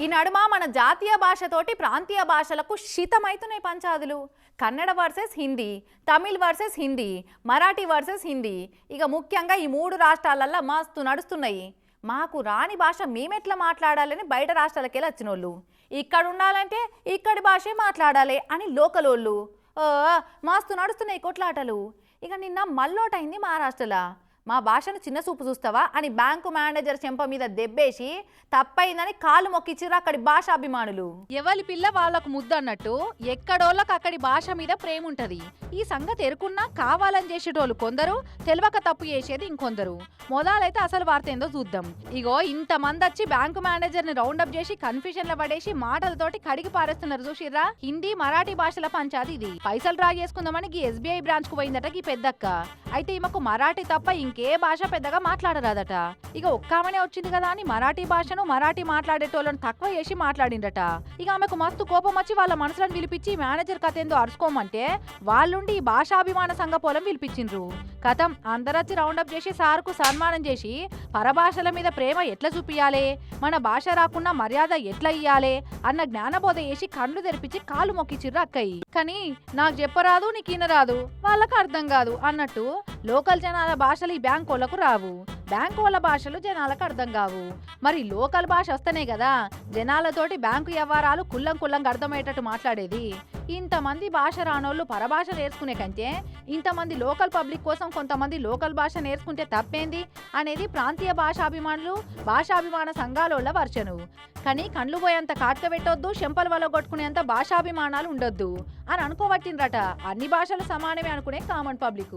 ఈ నడుమ మన జాతీయ భాషతోటి ప్రాంతీయ భాషలకు శితమైతున్నాయి పంచాదులు. Kannada versus Hindi Tamil versus Hindi Marathi versus Hindi. ఇక ముఖ్యంగా ఈ మూడు రాష్ట్రాలల్లో మస్తు నడుస్తున్నాయి. మాకు రాని భాష మేమెట్లా మాట్లాడాలని బయట రాష్ట్రాలకి వెళ్ళి వచ్చిన వాళ్ళు ఇక్కడ ఉండాలంటే ఇక్కడి భాషే మాట్లాడాలి అని లోకల్ వాళ్ళు ఓ, మస్తు నడుస్తున్నాయి కొట్లాటలు. ఇక నిన్న మల్లోటైంది మహారాష్ట్రలో మా భాషను చిన్న చూపు చూస్తావా అని బ్యాంకు మేనేజర్ చెంప మీద దెబ్బేసి తప్పైందని కాలు మొక్కిచ్చిర్రు అక్కడి భాషాభిమానులు. ఎవరి పిల్ల వాళ్ళకు ముద్దు అన్నట్టు ఎక్కడోళ్ళకు అక్కడి భాష మీద ప్రేమ ఉంటది ఈ సంగతి ఎరుకున్నా కావాలని చేసేటోళ్ళు కొందరు తెలియక తప్పు చేసేది ఇంకొందరు. మొదలైతే అసలు వార్త ఏందో చూద్దాం. ఇగో ఇంతమంది వచ్చి బ్యాంకు మేనేజర్ని రౌండప్ చేసి కన్ఫ్యూజన్లో పడేసి మాటలతోటి కడిగి పారేస్తున్నారు చూసిర్రా? హిందీ మరాఠీ భాషల పంచాది ఇది. పైసలు డ్రా చేసుకుందామని ఎస్బీఐ బ్రాంచ్కు పోయిందట ఈ పెద్దక్క. అయితే ఈమెకు మరాఠీ తప్ప ఇంకే భాష పెద్దగా మాట్లాడరాదట. ఇక ఒక్కామనే వచ్చింది కదా అని మరాఠీ భాషను మరాఠీ మాట్లాడేటోళ్ళని తక్కువ చేసి మాట్లాడిండట ఇక ఆమెకు మస్తు కోపం వచ్చి వాళ్ళ మనసులను పిలిపించి మేనేజర్ కథ ఏందో అరుచుకోమంటే వాళ్ళుండి ఈ భాషాభిమాన సంఘ పొలం పిలిపించిండ్రు కథం అందరొచ్చి రౌండప్ చేసి సార్కు సన్మానం చేసి పరభాషల మీద ప్రేమ ఎట్లా చూపియాలి? మన భాష రాకుండా మర్యాద ఎట్లా ఇయ్యాలి? అన్న జ్ఞానబోధ చేసి కళ్ళు తెరిపించి కాలు మొక్కిచ్చిర్రు అక్కయ్యి. కానీ నాకు చెప్పరాదు నీకు రాదు వాళ్ళకు అర్థం కాదు అన్నట్టు లోకల్ జనాల భాషలు ఈ బ్యాంక్ వాళ్ళకు రావు. బ్యాంక్ వాళ్ళ భాషలు జనాలకు అర్థం కావు. మరి లోకల్ భాష వస్తేనే కదా జనాలతోటి బ్యాంకు వ్యవహారాలు కుల్లం కుల్లంగా అర్థమయ్యేటట్టు మాట్లాడేది. ఇంతమంది భాష రానోళ్ళు పరభాష నేర్చుకునే కంటే ఇంతమంది లోకల్ పబ్లిక్ కోసం కొంతమంది లోకల్ భాష నేర్చుకుంటే తప్పేంది అనేది ప్రాంతీయ భాషాభిమానులు భాషాభిమాన సంఘాలోళ్ళ వర్చను కానీ కండ్లు పోయేంత కాట్క పెట్టొద్దు చెంపలు వల్ల కొట్టుకునేంత భాషాభిమానాలు ఉండొద్దు అని అనుకోబట్టిండ్రట. అన్ని భాషలు సమానమే అనుకునే కామన్ పబ్లిక్